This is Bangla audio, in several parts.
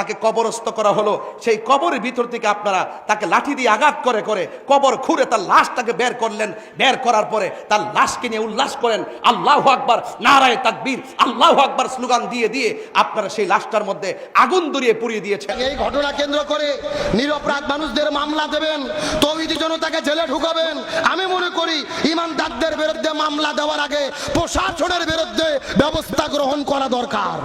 তাকে কবরস্থ করা হলো। সেই কবরের ভিতর থেকে আপনারা তাকে লাঠি দিয়ে আঘাত করে করে কবর খুঁড়ে তার লাশটাকে বের করলেন। বের করার পরে তার লাশকে নিয়ে উল্লাস করেন। আল্লাহ আকবার নারায় তাকবীর, আল্লাহ আকবার স্লোগান দিয়ে দিয়ে আপনারা সেই লাশটার মধ্যে আগুন ধরিয়ে পুড়িয়ে দিয়েছেন। এই ঘটনা কেন্দ্র করে নিরপরাধ মানুষদের মামলা দেবেন, তৌহিদি জনতাকে জেলে ঢুকাবেন। আমি মনে করি ইমানদারদের বিরুদ্ধে মামলা দেওয়ার আগে প্রশাসনের বিরুদ্ধে ব্যবস্থা গ্রহণ করা দরকার।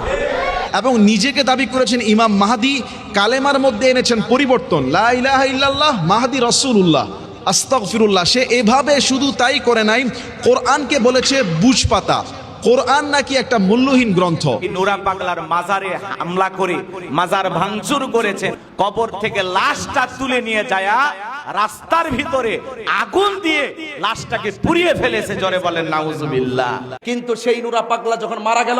এবং নিজেকে দাবি করেছেন ইমাম মাহাদি কালেমার মধ্যে এনেছেন পরিবর্তন। লা ইলাহা ইল্লাল্লাহ মাহাদি রসুল্লাহ আস্তাগফিরুল্লাহ সে এভাবে শুধু তাই করে নাই কোরআনকে বলেছে বুঝপাতা। কোরআন নাকি একটা মূল্যহীন গ্রন্থ। নোরা পাগলার মাজারে হামলা করে মাজার ভাঙচুর করেছেন কবর থেকে লাশটা তুলে নিয়ে যায়া রাস্তার ভিতরে আগুন দিয়ে লাশটাকে পুড়িয়ে ফেলেছে জরে বলেন নাউজুবিল্লাহ। কিন্তু সেই নুরা পাগলা যখন মারা গেল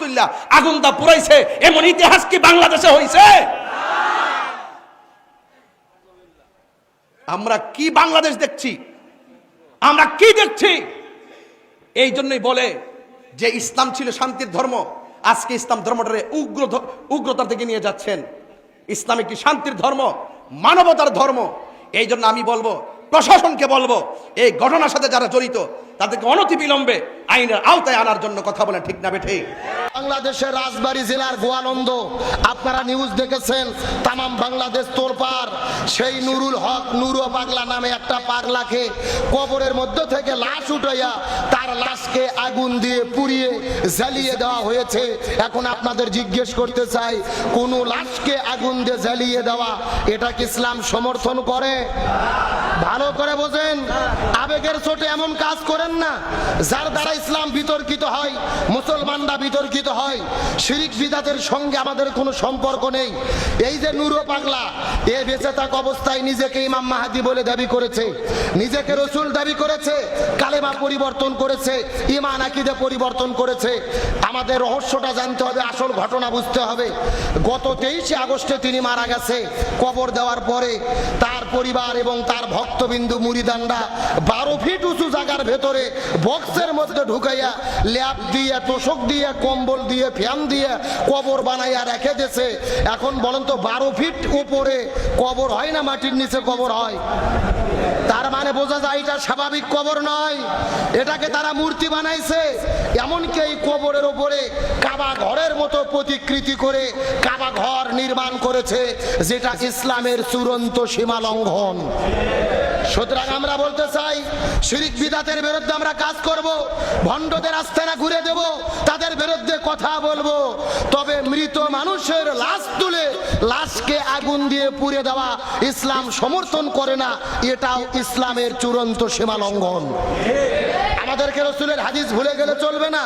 তুললা আগুন দা পুরাইছে এমন ইতিহাস কি বাংলাদেশে হয়েছে আমরা কি বাংলাদেশ দেখছি? আমরা কি দেখছি? এই জন্যই বলে যে ইসলাম ছিল শান্তির ধর্ম, আজকে ইসলাম ধর্মটারে উগ্র উগ্রতার দিকে নিয়ে যাচ্ছেন। ইসলাম একটি শান্তির ধর্ম, মানবতার ধর্ম। এই জন্য আমি বলব, প্রশাসনকে বলব, এই ঘটনার সাথে যারা জড়িত, তাদেরকে অনতি বিলম্বে আইনের আওতায় আনার জন্য কথা বলে ঠিক না বেঠে বাংলাদেশের রাজবাড়ী জেলার গোয়ানন্দ আপনারা নিউজ দেখেছেন, তামাম বাংলাদেশ তোরপার সেই নুরুল হক নুরু পাগলা নামে একটা পাগলাকে কবরের মধ্য থেকে লাশ উঠাইয়া তার লাশকে আগুন দিয়ে পুড়িয়ে জ্বালিয়ে দেওয়া হয়েছে। এখন আপনাদের জিজ্ঞেস করতে চাই, কোন লাশকে আগুন দিয়ে জ্বালিয়ে দেওয়া, এটা কি ইসলাম সমর্থন করে? ভালো করে বোঝেন, আবেগের চোটে এমন কাজ করেন না। যার দ্বারা ইসলাম বিতর্কিত হয়, মুসলমানরা বিতর্কিত হয়। শিরিক বিদাতের সঙ্গে আমাদের কোনো সম্পর্ক নেই। এই যে নুরো পাগলা, এ বেঁচে থাক অবস্থায় নিজেকে ইমাম মাহাদি বলে দাবি করেছে। নিজেকে রসুল দাবি করেছে, কালেমা পরিবর্তন করেছে, ইমান আকিদে পরিবর্তন করেছে। আমাদের রহস্যটা জানতে হবে, আসল ঘটনা বুঝতে হবে। গত তেইশে আগস্টে তিনি মারা গেছে। কবর দেওয়ার পরে তার পরিবার এবং তার ভক্তবিন্দু মুড়িদান্ডা বারো ফিট উঁচু জায়গার ভেতরে বক্সের মধ্যে ঢুকাইয়া ল্যাপ দিয়ে, তোষক দিয়ে কম্বল দিয়ে, ফ্যান দিয়ে কবর বানাইয়া রেখে দিয়েছে। এখন বলেন তো, বারো ফিট উপরে কবর হয় না, মাটির নিচে কবর হয়? তার মানে বোঝা যায় এটা স্বাভাবিক কবর নয়। এটাকে তারা মূর্তি বানাইছে, এমনকি এই কবরের ওপরে কাবা ঘরের মতো প্রতিকৃতি করে কাবা ঘর নির্মাণ করেছে, যেটা ইসলামের চূড়ান্ত সীমা লঙ্ঘন সুতরাং আমরা বলতে চাই, শিরিক বিদাতের বিরুদ্ধে আমরা কাজ করব, ভণ্ডদের আস্থানা ঘুরে দেব, তাদের বিরুদ্ধে কথা বলব। তবে মৃত মানুষের লাশ তুলে, লাশকে আগুন দিয়ে পুড়ে দেওয়া ইসলাম সমর্থন করে না, এটাও ইসলামের চূড়ান্ত সীমা লঙ্ঘন। আমাদেরকে রসুলের হাদিস ভুলে গেলে চলবে না।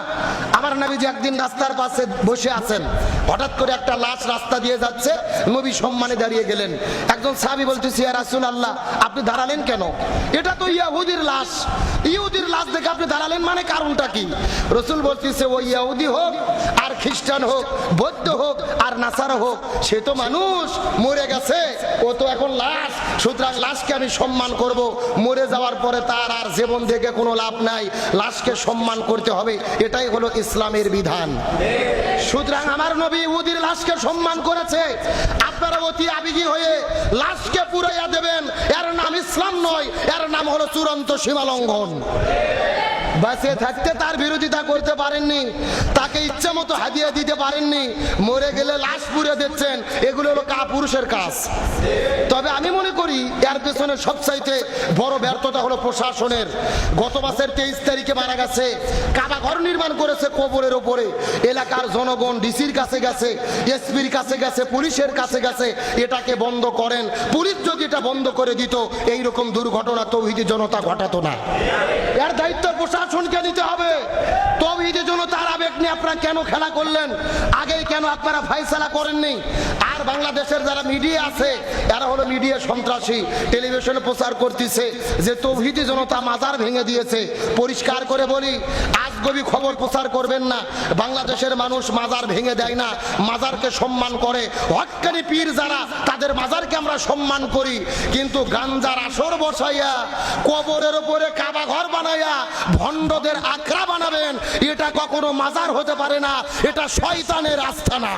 আমার নবীজি একদিন রাস্তার পাশে বসে আছেন। হঠাৎ করে একটা লাশ রাস্তা দিয়ে যাচ্ছে, নবী সম্মানে দাঁড়িয়ে গেলেন। একজন সাহাবি বলতেছি রাসূল আল্লাহ আপনি দাঁড়ালেন কেন? এটা তো ইয়াহুদির লাশ। ইহুদির লাশ দেখে আপনি দাঁড়ালেন মানে কারণটা কি? রসুল বলতেছে ওই ইহুদি হোক, আর খ্রিস্টান হোক, বৌদ্ধ হোক, আর নাসারা হোক, সে তো মানুষ, মরে গেছে, ও তো এখন লাশ, সুতরাং লাশকে আমি সম্মান করব। মরে যাওয়ার পরে তার আর জীবন থেকে কোনো লাভ নাই, লাশকে সম্মান করতে হবে, এটাই হলো ইসলামের বিধান। সুতরাং আমার নবী উদির লাশকে সম্মান করেছে। আপনারা অতি আবেগী হয়ে লাশকে পুরাইয়া দেবেন, এর নাম ইসলাম নয় এর নাম হলো চূড়ান্ত সীমালঙ্ঘন। বাসে থাকতে তার বিরোধিতা করতে পারেননি। তাকে ইচ্ছা মতো হাদিয়া দিতে পারেননি। মরে গেলে লাশ পুড়ে দিচ্ছেন। এগুলো হলো কা পুরুষের কাজ। তবে আমি মনে করি, এর পেছনে সবচাইতে বড় ব্যর্থতা হলো প্রশাসনের। গত মাসের তেইশ তারিখে মারা গেছে। কাবা ঘর নির্মাণ করেছে কবরের ওপরে এলাকার জনগণ ডিসির কাছে গেছে, এসপির কাছে গেছে, পুলিশের কাছে গেছে। এটাকে বন্ধ করেন। পুলিশ যদি এটা বন্ধ করে দিত, এইরকম দুর্ঘটনা তৌহিদি জনতা ঘটাতো না। এর দায়িত্ব প্রশাসনকে দিতে হবে। তবে জন্য তার আবেগ নিয়ে আপনারা কেন খেলা করলেন? আগে কেন আপনারা ফাইসালা করেননি? বাংলাদেশের যারা মিডিয়া আছে, এরা হলো মিডিয়া সন্ত্রাসী। টেলিভিশনে প্রচার করতেছে যে তৌহিদি জনতা মাজার ভেঙে দিয়েছে। পরিষ্কার করে বলি, আজগবি খবর প্রচার করবেন না। বাংলাদেশের মানুষ মাজার ভেঙে দেয় না, মাজারকে সম্মান করে। হকানি পীর যারা, তাদের মাজারকে আমরা সম্মান করি। কিন্তু গাঞ্জার আসর বসাইয়া, কবরের উপরে কাবা ঘর বানাইয়া, ভণ্ডদের আখড়া বানাবেন, এটা কখনো মাজার হতে পারে না, এটা শয়তানের আস্থানা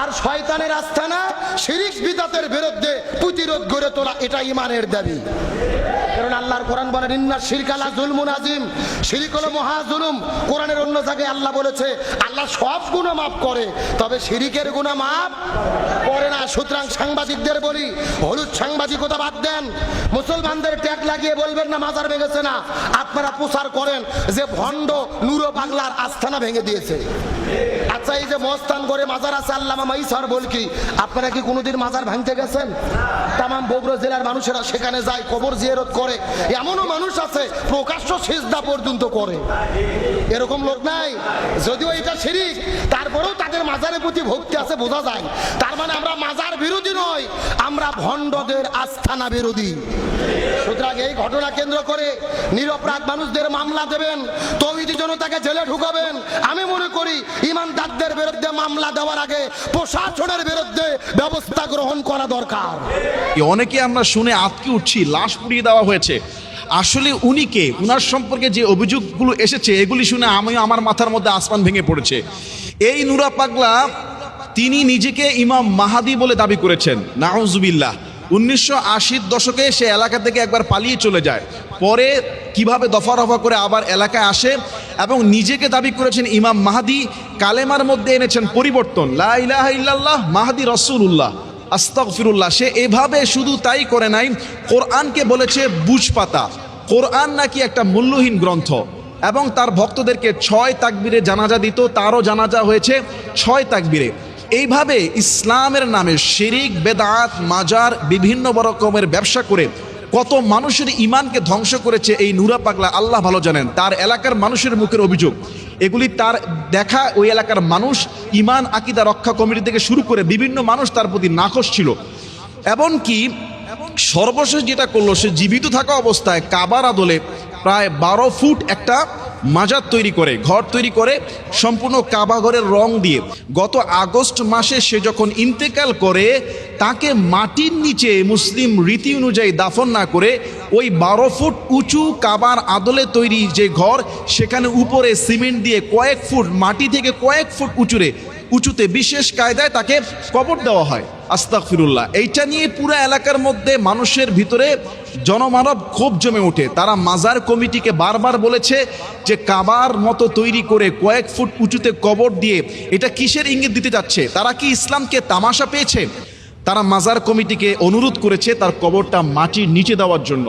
আর শয়তানের আস্থানা শিরিক বিদাতের বিরুদ্ধে প্রতিরোধ গড়ে তোলা এটা ইমানের দাবি। কারণ আল্লাহর কোরআন বলেন ইন্না শিরকালা জুলমুন আজিম শিরিক হলো কোরআনের অন্য জায়গায় আল্লাহ বলেছে, আল্লাহ সব গুণা মাফ করে, তবে শিরিকের গুণা মাফ করে না। সুতরাং সাংবাদিকদের বলি, হলুদ সাংবাদিকতা বাদ দেন। মুসলমানদের ট্যাগ লাগিয়ে বলবেন না মাজার ভেঙেছে না। আপনারা প্রচার করেন যে ভণ্ড নুরো বাংলার আস্থানা ভেঙে দিয়েছে। আচ্ছা এই যে মস্তান করে মাজার আছে, আল্লামা মাইসার বল কি, আপনারা কি কোনোদিন মাজার ভাঙতে গেছেন? তাম বগুড়া জেলার মানুষেরা সেখানে যায়, কবর জিয়ারত করে। এমনও মানুষ আছে, প্রকাশ্য পর্যন্ত করে। এরকম লোক নাই। যদিও এটা শিরিক, তারপরেও তাদের মাজারের প্রতি ভক্তি আছে, বোঝা যায়। তার মানে আমরা মাজার বিরোধী নয় আমরা ভণ্ডদের আস্থানা বিরোধী। সুতরাং এই ঘটনা কেন্দ্র করে নিরপরাধ মানুষদের মামলা দেবেন, তৌহিদি জনতাকে জেলে ঢুকাবেন। আমি মনে করি ইমানদারদের বিরুদ্ধে মামলা দেওয়ার আগে প্রশাসনের বিরুদ্ধে ব্যবস্থা গ্রহণ করা দরকার। অনেকে আমরা শুনে আতকে উঠছি, লাশ পুড়িয়ে দেওয়া হয়েছে। আসলে উনি কে? উনার সম্পর্কে যে অভিযোগগুলো এসেছে, এগুলি শুনে আমিও আমার মাথার মধ্যে আসমান ভেঙে পড়েছে। এই নুরা পাগলা, তিনি নিজেকে ইমাম মাহাদি বলে দাবি করেছেন। নাউজুবিল্লাহ। উনিশশো আশির দশকে সে এলাকা থেকে একবার পালিয়ে চলে যায়। পরে কীভাবে দফা রফা করে আবার এলাকায় আসে এবং নিজেকে দাবি করেছেন ইমাম মাহাদি, কালেমার মধ্যে এনেছেন পরিবর্তন। লা ইলাহা ইল্লাল্লাহ, মাহাদি রসুল্লাহ আস্তাগফিরুল্লাহ, সে এভাবে শুধু তাই করে নাই, কোরআনকে বলেছে বুঝপাতা। কোরআন নাকি একটা মূল্যহীন গ্রন্থ। এবং তার ভক্তদেরকে ছয় তাকবিরে জানাজা দিত, তারও জানাজা হয়েছে ছয় তাকবিরে। এইভাবে ইসলামের নামে শিরিক, বেদাত, মাজার, বিভিন্ন রকমের ব্যবসা করে কত মানুষের ইমানকে ধ্বংস করেছে এই নুরা পাগলা, আল্লাহ ভালো জানেন। তার এলাকার মানুষের মুখের অভিযোগ। এগুলি তার দেখা, ওই এলাকার মানুষ ইমান আকিদা রক্ষা কমিটি থেকে শুরু করে বিভিন্ন মানুষ তার প্রতি নাকশ ছিল। এমনকি সর্বশেষ যেটা করল, সে জীবিত থাকা অবস্থায় কাবার আদলে প্রায় বারো ফুট একটা মাজার তৈরি করে, ঘর তৈরি করে, সম্পূর্ণ কাবাঘরের রং দিয়ে। গত আগস্ট মাসে সে যখন ইন্তেকাল করে, তাকে মাটির নিচে মুসলিম রীতি অনুযায়ী দাফন না করে ওই বারো ফুট উঁচু কাবার আদলে তৈরি যে ঘর, সেখানে উপরে সিমেন্ট দিয়ে কয়েক ফুট, মাটি থেকে কয়েক ফুট উঁচুরে, উঁচুতে বিশেষ কায়দায় তাকে কবর দেওয়া হয়। আস্তাক ফিরুল্লাহ এইটা নিয়ে পুরো এলাকার মধ্যে মানুষের ভিতরে জনমানব ক্ষোভ জমে ওঠে। তারা মাজার কমিটিকে বারবার বলেছে যে কাবার মতো তৈরি করে কয়েক ফুট উঁচুতে কবর দিয়ে এটা কিসের ইঙ্গিত দিতে যাচ্ছে? তারা কি ইসলামকে তামাশা পেয়েছে? তারা মাজার কমিটিকে অনুরোধ করেছে তার কবরটা মাটির নিচে দেওয়ার জন্য।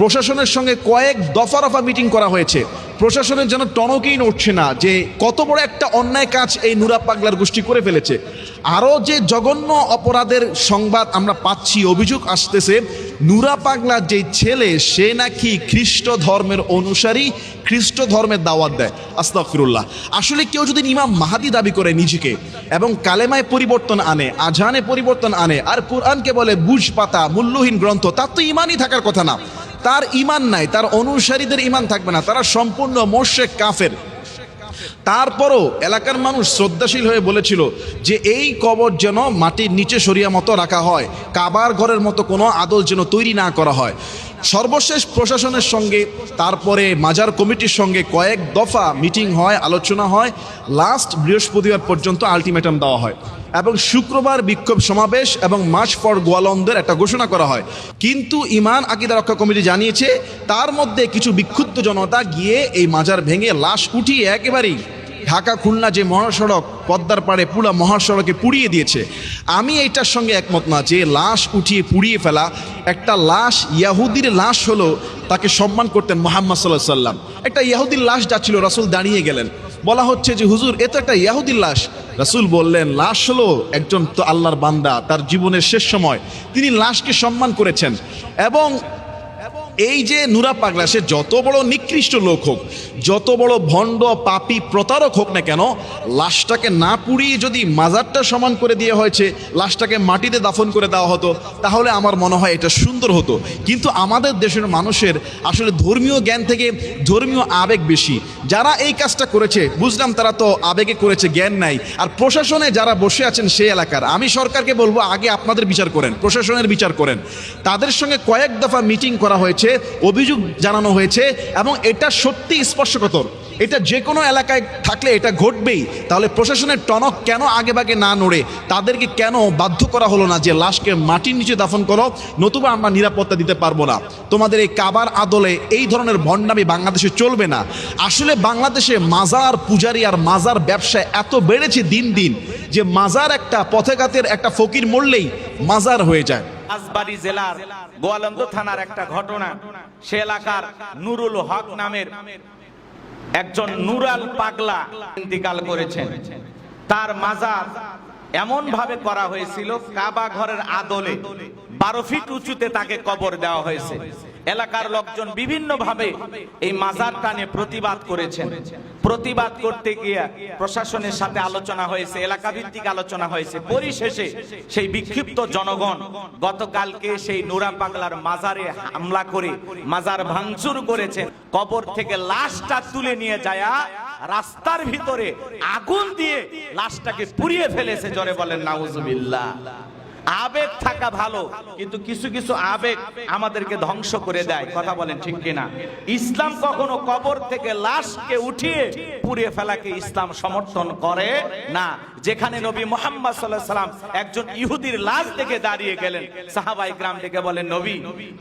প্রশাসনের সঙ্গে কয়েক দফা রফা মিটিং করা হয়েছে। প্রশাসনের যেন টনকেই নড়ছে না যে কত বড় একটা অন্যায় কাজ এই নুরা পাগলার গোষ্ঠী করে ফেলেছে। আরও যে জঘন্য অপরাধের সংবাদ আমরা পাচ্ছি, অভিযোগ আসতেছে নুরা পাগলার যে ছেলে, সে নাকি খ্রিস্ট ধর্মের অনুসারী, খ্রিস্ট ধর্মের দাওয়াত দেয়। আস্তাফিরুল্লাহ আসলে কেউ যদি ইমাম মাহাদি দাবি করে নিজেকে এবং কালেমায় পরিবর্তন আনে, আজানে পরিবর্তন আনে, আর কোরআনকে বলে বুঝ পাতা মূল্যহীন গ্রন্থ, তার তো ইমানই থাকার কথা না। তার ইমান নাই, তার অনুসারীদের ইমান থাকবে না, তারা সম্পূর্ণ মোর্শেক কাফের। তারপরও এলাকার মানুষ শ্রদ্ধাশীল হয়ে বলেছিল যে এই কবর যেন মাটির নিচে সরিয়া মতো রাখা হয়, কাবার ঘরের মতো কোনো আদল যেন তৈরি না করা হয়। সর্বশেষ প্রশাসনের সঙ্গে, তারপরে মাজার কমিটির সঙ্গে কয়েক দফা মিটিং হয়, আলোচনা হয়, লাস্ট বৃহস্পতিবার পর্যন্ত আলটিমেটাম দেওয়া হয়। এবং শুক্রবার বিক্ষোভ সমাবেশ এবং মার্চ ফর গোয়ালন্দের একটা ঘোষণা করা হয়। কিন্তু ইমান আকিদা রক্ষা কমিটি জানিয়েছে, তার মধ্যে কিছু বিক্ষুব্ধ জনতা গিয়ে এই মাজার ভেঙে লাশ উঠিয়ে একেবারেই ঢাকা খুলনা যে মহাসড়ক, পদ্মার পাড়ে পুরা মহাসড়কে পুড়িয়ে দিয়েছে। আমি এইটার সঙ্গে একমত না যে লাশ উঠিয়ে পুড়িয়ে ফেলা, একটা লাশ ইয়াহুদির লাশ হলো, তাকে সম্মান করতেন মোহাম্মদ সাল্লাহ সাল্লাম একটা ইয়াহুদির লাশ যাচ্ছিল রাসুল দাঁড়িয়ে গেলেন। বলা হচ্ছে যে, হুজুর, এ তো একটা ইয়াহুদির লাশ। রাসুল বললেন, লাশ হলো একজন তো আল্লাহর বান্দা, তার জীবনের শেষ সময়। তিনি লাশকে সম্মান করেছেন এবং এই যে নুরা পাগলা, সে যত বড় নিকৃষ্ট লোক হোক, যত বড় ভণ্ড, পাপি, প্রতারক হোক না কেন, লাশটাকে না পুড়িয়ে যদি মাজারটা সমান করে দিয়ে হয়েছে, লাশটাকে মাটিতে দাফন করে দেওয়া হতো, তাহলে আমার মনে হয় এটা সুন্দর হতো। কিন্তু আমাদের দেশের মানুষের আসলে ধর্মীয় জ্ঞান থেকে ধর্মীয় আবেগ বেশি। যারা এই কাজটা করেছে, বুঝলাম তারা তো আবেগে করেছে, জ্ঞান নাই। আর প্রশাসনে যারা বসে আছেন সেই এলাকার, আমি সরকারকে বলব, আগে আপনাদের বিচার করেন, প্রশাসনের বিচার করেন। তাদের সঙ্গে কয়েক দফা মিটিং করা হয়েছে। অভিযোগ জানানো হয়েছে এবং এটা সত্যি স্পর্শকতর। এটা যে কোনো এলাকায় থাকলে এটা ঘটবেই। তাহলে প্রশাসনের টনক কেন আগে বাগে না নড়ে? তাদেরকে কেন বাধ্য করা হলো না যে লাশকে মাটির নিচে দাফন করো? নতুবা আমরা নিরাপত্তা দিতে পারব না। তোমাদের এই কাবার আদলে এই ধরনের ভণ্ডামি বাংলাদেশে চলবে না। আসলে বাংলাদেশে মাজার পূজারি আর মাজার ব্যবসা এত বেড়েছে দিন দিন যে মাজার একটা পথেঘাতের একটা ফকির মরলেই মাজার হয়ে যায়। রাজবাড়ী জেলার গোয়ালন্দ থানার একটা ঘটনা। সে এলাকার নুরুল হক নামের একজন নুরাল পাগলা ইন্তিকাল করেছেন। তার মাজার এমন ভাবে করা হয়েছিল, কাবা ঘরের আদলে বারো ফিট উঁচুতে তাকে কবর দেওয়া হয়েছে। এলাকার লোকজন বিভিন্ন ভাবে এই মাজার টানে প্রতিবাদ করেছেন। প্রতিবাদ করতে গিয়ে প্রশাসনের সাথে আলোচনা হয়েছে এলাকা ভিত্তিক আলোচনা হয়েছে। পরিশেষে সেই বিক্ষিপ্ত জনগণ গতকালকে সেই নুরা পাগলার মাজারে হামলা করে, মাজার ভাঙচুর করেছেন কবর থেকে লাশটা তুলে নিয়ে যায় রাস্তার ভিতরে আগুন দিয়ে লাশটাকে পুড়িয়ে ফেলেছে, জরে বলেন, নাউজুবিল্লাহ। আবেগ থাকা ভালো, কিন্তু কিছু কিছু আবেগ আমাদেরকে ধ্বংস করে দেয়। কথা বলেন ঠিক কিনা? ইসলাম কখনো কবর থেকে লাশকে উঠিয়ে পুড়িয়ে ফেলাকে ইসলাম সমর্থন করে না। যেখানে নবী মোহাম্মদ সাল্লাহ সাল্লাম একজন ইহুদির লাশ দেখে দাঁড়িয়ে গেলেন। সাহাবাই গ্রাম থেকে বলেন, নবী,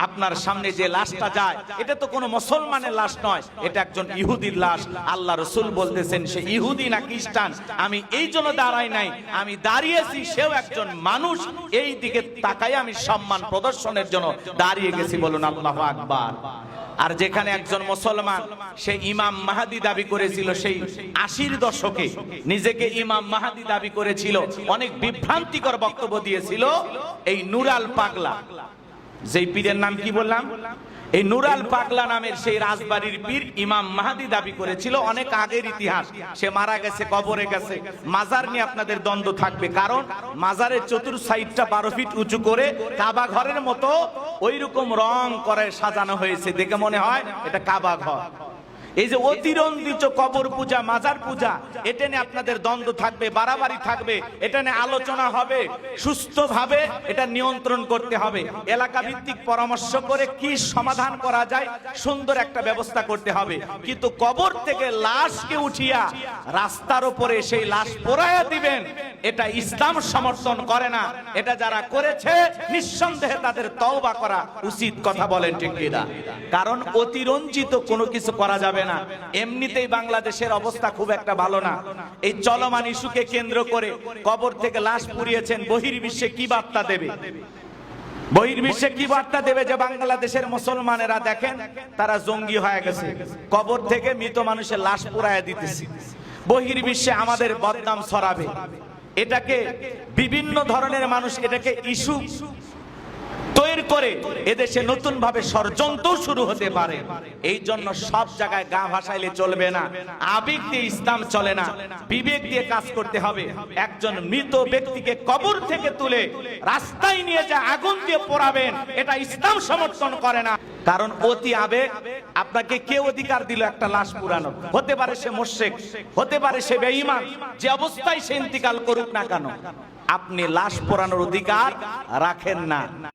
আপনার সামনে যে লাশটা যায়, এটা তো কোনো মুসলমানের লাশ নয়, এটা একজন ইহুদির লাশ। আল্লাহ রসুল বলতেছেন, সে ইহুদি না খ্রিস্টান? আমি এই জন্য দাঁড়াই নাই, আমি দাঁড়িয়েছি, সেও একজন মানুষ এই দিকে তাকাই আমি সম্মান প্রদর্শনের জন্য দাঁড়িয়ে গেছি বলুন আল্লাহ আকবার। আর যেখানে একজন মুসলমান, সে ইমাম মাহাদি দাবি করেছিল, সেই আশির দশকে নিজেকে ইমাম মাহাদি দাবি করেছিল। অনেক বিভ্রান্তিকর বক্তব্য দিয়েছিল এই নুরাল পাগলা। যেই পীরের নাম কি বললাম? এই নুরাল পাগলা নামের সেই রাজবাড়ির পীর ইমাম মাহাদি দাবি করেছিল, অনেক আগের ইতিহাস। সে মারা গেছে, কবরে গেছে। মাজার নিয়ে আপনাদের দ্বন্দ্ব থাকবে, কারণ মাজারের চতুর সাইডটা বারো ফিট উঁচু করে কাবা ঘরের মতো ওই রকম রং করে সাজানো হয়েছে। দেখে মনে হয় এটা কাবা ঘর। এই যে অতিরঞ্জিত কবর পূজা, মাজার পূজা, এটা নিয়ে আপনাদের দ্বন্দ্ব থাকবে, বাড়াবাড়ি থাকবে, এটা নিয়ে আলোচনা হবে, সুস্থভাবে এটা নিয়ন্ত্রণ করতে হবে। এলাকা ভিত্তিক পরামর্শ করে কি সমাধান করা যায়, সুন্দর একটা ব্যবস্থা করতে হবে। কিন্তু কবর থেকে লাশকে উঠিয়া রাস্তার উপরে সেই লাশ পোড়াইয়া দিবেন, এটা ইসলাম সমর্থন করে না। এটা যারা করেছে, নিঃসন্দেহে তাদের তওবা করা উচিত, কথা বলেন ঠিক কারণ অতিরঞ্জিত কোনো কিছু করা যাবে না। এমনিতেই বাংলাদেশের অবস্থা খুব একটা ভালো না। এই চলমান ইস্যুকে কেন্দ্র করে কবর থেকে লাশ পুড়িয়েছেন বহির্বিশ্বে কি বার্তা দেবে? বহির্বিশ্বে কি বার্তা দেবে যে বাংলাদেশের মুসলমানেরা দেখেন, তারা জঙ্গি হয়ে গেছে। কবর থেকে মৃত মানুষের লাশ পুরায় দিতেছে। বহির্বিশ্বে আমাদের বদনাম ছড়াবে। এটাকে বিভিন্ন ধরনের মানুষ, এটাকে ইস্যু তৈরি করে এদেশে নতুন ভাবে ষড়যন্ত্র শুরু হতে পারে। এই জন্য সব জায়গায় গা ভাসাইলে চলবে না। আবেগ দিয়ে ইসলাম চলে না। বিবেক দিয়ে কাজ করতে হবে। একজন মৃত ব্যক্তিকে কবর থেকে তুলে রাস্তায় নিয়ে যা আগুন দিয়ে পোড়াবেন, এটা ইসলাম সমর্থন করে না। কারণ অতি আবেগ, আপনাকে কে অধিকার দিল একটা লাশ পুরানো। হতে পারে সে মোশেক, হতে পারে সে বেঈমান, যে অবস্থায় সে ইন্তিকাল করুক না কেন। আপনি লাশ পোড়ানোর অধিকার রাখেন না।